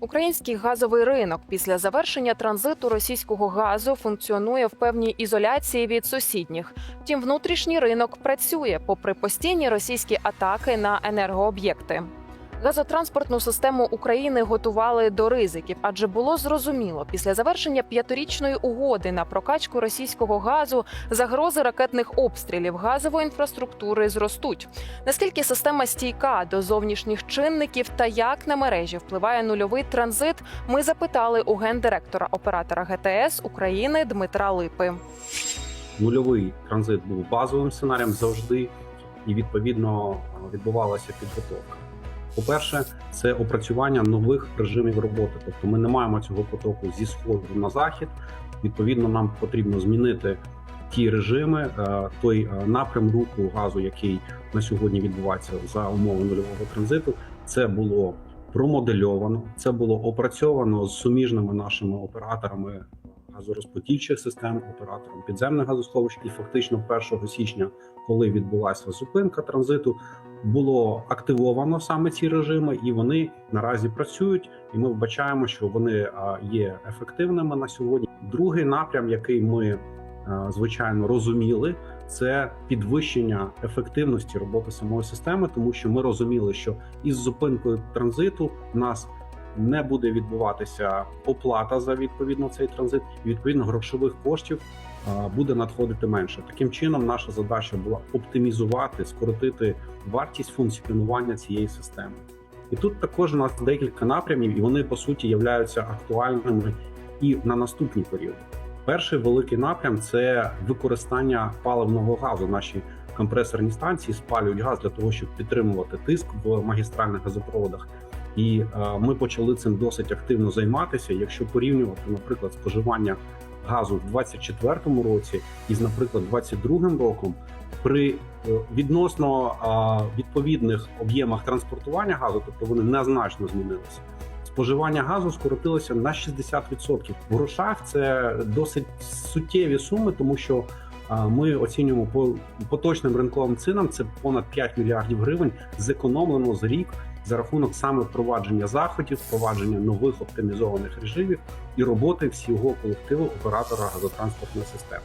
Український газовий ринок після завершення транзиту російського газу функціонує в певній ізоляції від сусідніх. Втім, внутрішній ринок працює попри постійні російські атаки на енергооб'єкти. Газотранспортну систему України готували до ризиків, адже було зрозуміло, після завершення п'ятирічної угоди на прокачку російського газу загрози ракетних обстрілів газової інфраструктури зростуть. Наскільки система стійка до зовнішніх чинників та як на мережі впливає нульовий транзит, ми запитали у гендиректора оператора ГТС України Дмитра Липи. Нульовий транзит був базовим сценарієм завжди, і відповідно відбувалася підготовка. По-перше, це опрацювання нових режимів роботи. Тобто ми не маємо цього потоку зі сходу на захід. Відповідно, нам потрібно змінити ті режими, е, той е, напрям руху газу, який на сьогодні відбувається за умови нульового транзиту. Це було промодельовано, це було опрацьовано з суміжними нашими операторами газорозподільчих систем, оператором підземних газосховищ. І фактично 1 січня, коли відбулася зупинка транзиту, було активовано саме ці режими, і вони наразі працюють. І ми вбачаємо, що вони є ефективними на сьогодні. Другий напрям, який ми звичайно розуміли, це підвищення ефективності роботи самої системи, тому що ми розуміли, що із зупинкою транзиту в нас не буде відбуватися оплата за відповідно цей транзит, і відповідно грошових коштів буде надходити менше. Таким чином, наша задача була оптимізувати, скоротити вартість функціонування цієї системи. І тут також у нас декілька напрямів, і вони по суті являються актуальними і на наступні періоди. Перший великий напрям це використання паливного газу. Наші компресорні станції спалюють газ для того, щоб підтримувати тиск в магістральних газопроводах. І е, ми почали цим досить активно займатися. Якщо порівнювати, наприклад, споживання газу в 2024 році із, наприклад, 2022 роком, при е, відносно е, відповідних об'ємах транспортування газу, тобто вони незначно змінилися. Споживання газу скоротилося на 60%. В грошах це досить суттєві суми, тому що ми оцінюємо по поточним ринковим цінам це понад 5 мільярдів гривень зекономлено за рік за рахунок саме впровадження заходів, впровадження нових оптимізованих режимів і роботи всього колективу оператора газотранспортної системи.